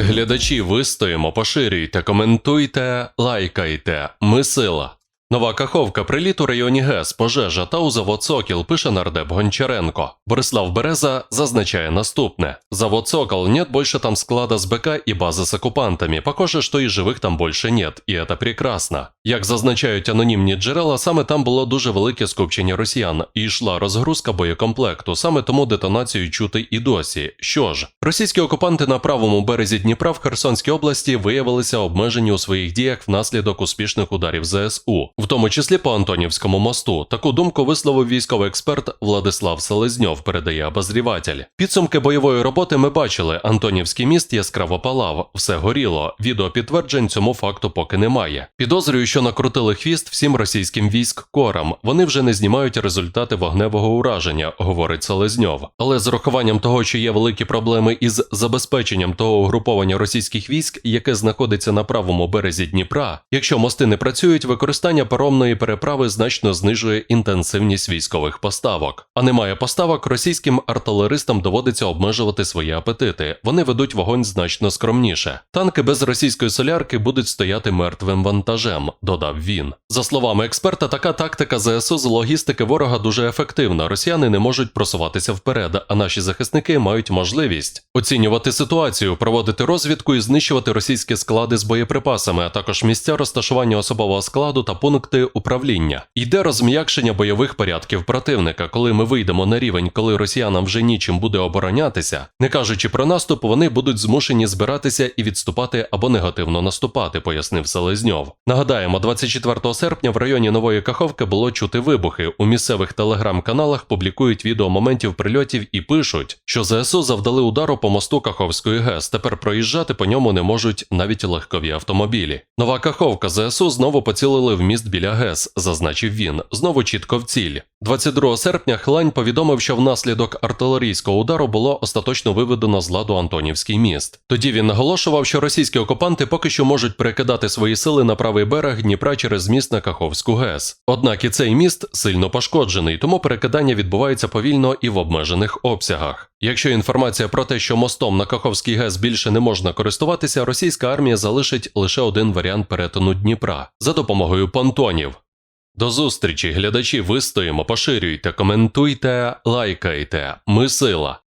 Глядачі, вистоїмо, поширюйте, коментуйте, лайкайте. Ми сила. Нова каховка приліт у районі ГЕС, пожежа та у завод Сокіл, пише нардеп Гончаренко. Борислав Береза зазначає наступне: Завод Сокол нет больше там склада с БК и базы с оккупантами. Похоже, что и живих там більше нет, і це прекрасно. Як зазначають анонімні джерела, саме там було дуже велике скупчення росіян, і йшла розгрузка боєкомплекту. Саме тому детонацію чути і досі. Що ж, російські окупанти на правому березі Дніпра в Херсонській області виявилися обмежені у своїх діях внаслідок успішних ударів ЗСУ, в тому числі по Антонівському мосту. Таку думку висловив військовий експерт Владислав Селезньов, передає обозріватель. Підсумки бойової роботи ми бачили. Антонівський міст яскраво палав, все горіло. Відео підтверджень цьому факту поки немає. Підозрюю, що накрутили хвіст всім російським військ корам. Вони вже не знімають результати вогневого ураження, говорить Селезньов. Але з урахуванням того, що є великі проблеми із забезпеченням того угруповання російських військ, яке знаходиться на правому березі Дніпра, якщо мости не працюють, використання паромної переправи значно знижує інтенсивність військових поставок. А немає поставок, російським артилеристам доводиться обмежувати свої апетити. Вони ведуть вогонь значно скромніше. Танки без російської солярки будуть стояти мертвим вантажем, додав він. За словами експерта, така тактика ЗСУ з логістики ворога дуже ефективна. Росіяни не можуть просуватися вперед, а наші захисники мають можливість оцінювати ситуацію, проводити розвідку і знищувати російські склади з боєприпасами, а також місця розташування особового складу та пункти управління. Йде розм'якшення бойових порядків противника. Коли ми вийдемо на рівень, коли росіянам вже нічим буде оборонятися, не кажучи про наступ, вони будуть змушені збиратися і відступати або негативно наступати, пояснив Селезньов. Нагадаємо, 24 серпня в районі Нової Каховки було чути вибухи. У місцевих телеграм-каналах публікують відео моментів прильотів і пишуть, що ЗСУ завдали удару по мосту Каховської ГЕС. Тепер проїжджати по ньому не можуть навіть легкові автомобілі. Нова Каховка ЗСУ знову поцілили в міст біля ГЕС, зазначив він. Знову чітко в ціль. 22 серпня Хлань повідомив, що внаслідок артилерійського удару було остаточно виведено з ладу Антонівський міст. Тоді він наголошував, що російські окупанти поки що можуть перекидати свої сили на правий берег Дніпра через міст на Каховську ГЕС. Однак і цей міст сильно пошкоджений, тому перекидання відбувається повільно і в обмежених обсягах. Якщо інформація про те, що мостом на Каховський ГЕС більше не можна користуватися, російська армія залишить лише один варіант перетину Дніпра за допомогою понтонів. До зустрічі, глядачі, вистоїмо, поширюйте, коментуйте, лайкайте. Ми сила.